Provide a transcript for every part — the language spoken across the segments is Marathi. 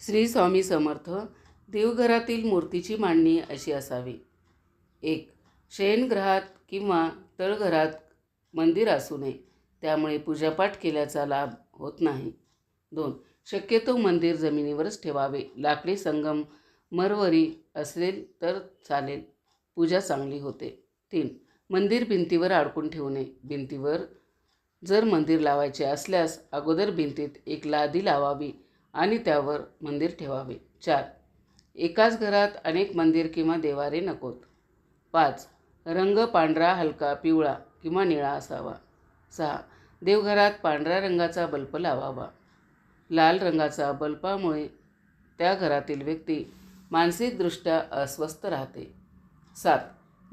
श्री स्वामी समर्थ देवघरातील मूर्तीची मांडणी अशी असावी. एक शयनगृहात किंवा तळघरात मंदिर असू नये त्यामुळे पूजापाठ केल्याचा लाभ होत नाही. दोन शक्यतो मंदिर जमिनीवरच ठेवावे. लाकडी संगम मरवरी असेल तर चालेल. पूजा चांगली होते. तीन मंदिर भिंतीवर अडकून ठेवू नये. भिंतीवर जर मंदिर लावायचे असल्यास अगोदर भिंतीत एक लादी लावावी. आणि त्यावर मंदिर ठेवावे. चार. एकाच घरात अनेक मंदिर किंवा देवारे नकोत. पाच. रंग पांढरा हलका पिवळा किंवा निळा असावा. सहा. देवघरात पांढऱ्या रंगाचा बल्ब लावावा. लाल रंगाचा बल्बामुळे त्या घरातील व्यक्ती मानसिकदृष्ट्या अस्वस्थ राहते. सात.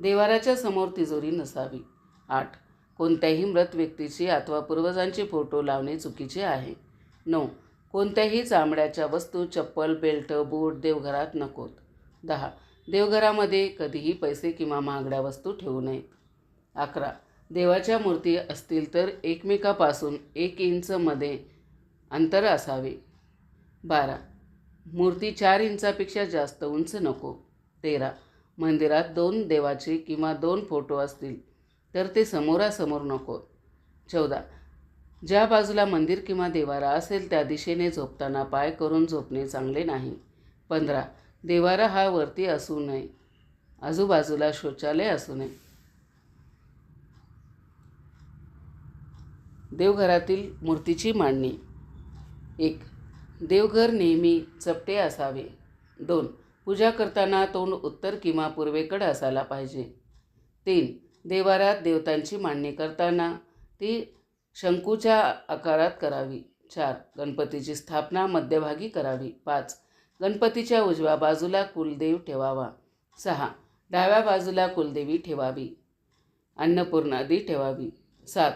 देवाराच्या समोर तिजोरी नसावी. आठ. कोणत्याही मृत व्यक्तीची अथवा पूर्वजांचे फोटो लावणे चुकीचे आहे. नऊ. कोणत्याही चामड्याच्या वस्तू चप्पल बेल्ट बूट देवघरात नकोत. दहा. देवघरामध्ये कधीही पैसे किंवा महागड्या वस्तू ठेवू नयेत. अकरा. देवाच्या मूर्ती असतील तर एकमेकापासून एक इंचमध्ये अंतर असावे. बारा. मूर्ती चार इंचापेक्षा जास्त उंच नको. तेरा. मंदिरात दोन देवाचे किंवा दोन फोटो असतील तर ते समोरासमोर नको. चौदा. ज्या बाजूला मंदिर किंवा देवारा असेल त्या दिशेने झोपताना पाय करून झोपणे चांगले नाही. पंधरा देवारा हा वरती असू नये. आजूबाजूला शौचालय असू नये. देवघरातील मूर्तीची मांडणी. एक देवघर नेहमी चपटे असावे. दोन पूजा करताना तोंड उत्तर किंवा पूर्वेकडे असायला पाहिजे. तीन देवारात देवतांची मांडणी करताना ती शंकूच्या आकारात करावी. चार. गणपतीची स्थापना मध्यभागी करावी. पाच. गणपतीच्या उजव्या बाजूला कुलदेव ठेवावा. सहा. डाव्या बाजूला कुलदेवी ठेवावी. अन्नपूर्णादी ठेवावी. सात.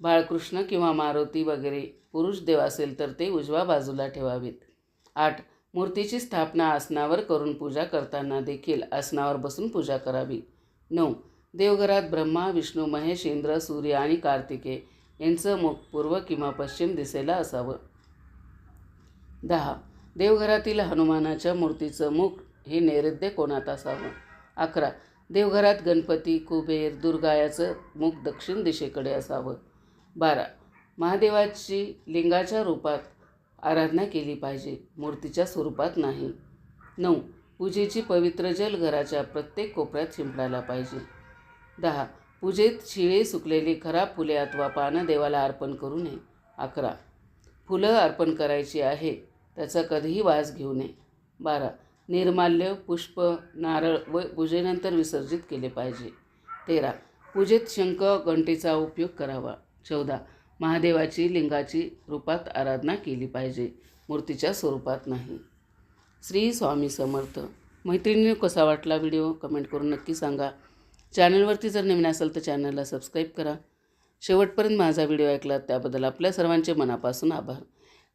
बाळकृष्ण किंवा मारुती वगैरे पुरुष देव असेल तर ते उजव्या बाजूला ठेवावेत. आठ. मूर्तीची स्थापना आसनावर करून पूजा करताना देखील आसनावर बसून पूजा करावी. नऊ. देवघरात ब्रह्मा विष्णू महेश इंद्र सूर्य आणि कार्तिके यांचं मुख पूर्व किंवा पश्चिम दिशेला असावं. दहा. देवघरातील हनुमानाच्या मूर्तीचं मुख हे नैऋद्य कोणात असावं? अकरा. देवघरात गणपती कुबेर दुर्गा याचं मुख दक्षिण दिशेकडे असावं. बारा. महादेवाची लिंगाच्या रूपात आराधना केली पाहिजे मूर्तीच्या स्वरूपात नाही. नऊ. पूजेची पवित्र जल घराच्या प्रत्येक कोपऱ्यात शिंपडायला पाहिजे. दहा. पूजेत शिळे सुकलेली खराब फुले अथवा पानं देवाला अर्पण करू नये. अकरा. फुलं अर्पण करायची आहे त्याचा कधीही वास घेऊ नये. बारा. निर्माल्य पुष्प नारळ व पूजेनंतर विसर्जित केले पाहिजे. तेरा. पूजेत शंख घंटेचा उपयोग करावा. चौदा. महादेवाची लिंगाची रूपात आराधना केली पाहिजे. मूर्तीच्या स्वरूपात नाही. श्री स्वामी समर्थ. मैत्रिणी कसा वाटला व्हिडिओ? कमेंट करून नक्की सांगा. चॅनलवरती जर नवीन असेल तर चॅनलला सबस्क्राईब करा. शेवटपर्यंत माझा व्हिडिओ ऐकला त्याबद्दल आपल्या सर्वांचे मनापासून आभार.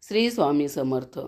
श्री स्वामी समर्थ.